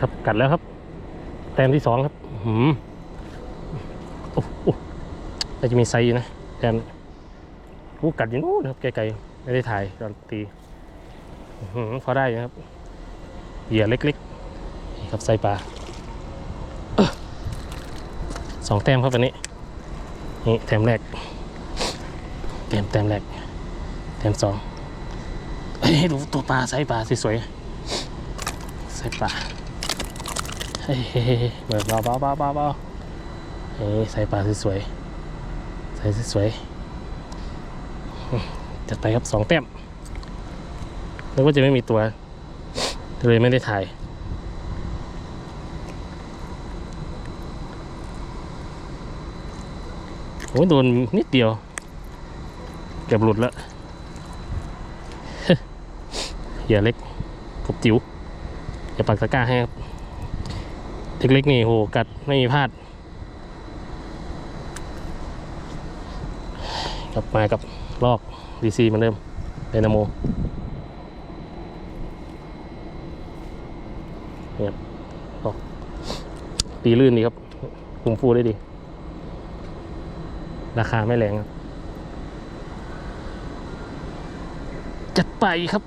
ครับกัดแล้วครับ แต้มที่สองครับหืมโอ้โหจะมีไซส์อยู่นะแต้มกูกัดอยู่นู้นครับไกลๆไม่ได้ถ่ายตอนตีหือพอได้นะครับเหยื่อเล็กๆนี่ครับไซปลาสองแต้มครับวันนี้นี่แต้มแรกแต้มแต้มแรกแต้มสองเอ้ยให้ดูตัวปลาไซปลาสวยๆ ไซปลาเฮ้ยเบิกเบาเบาเบาเบาเบาเฮ้ยใส่ปลาสวยๆใส่สวยๆจัดไปครับสองแต้มนึกว่าจะไม่มีตัว เลยไม่ได้ถ่ายโอ้ยโดนนิดเดียว เกือบหลุดแล้วอย่าเล็กกบจิ๋ว อย่าปักตะกร้าให้ครับเล็กๆนี่โหกัดไม่มีพลาดกลับมากับลอกดีซีเหมือนเดิมไดนาโมนี่ครับลอกตีลื่นดีครับ คุมฟูได้ดี ราคาไม่แรงครับ จัดไปครับ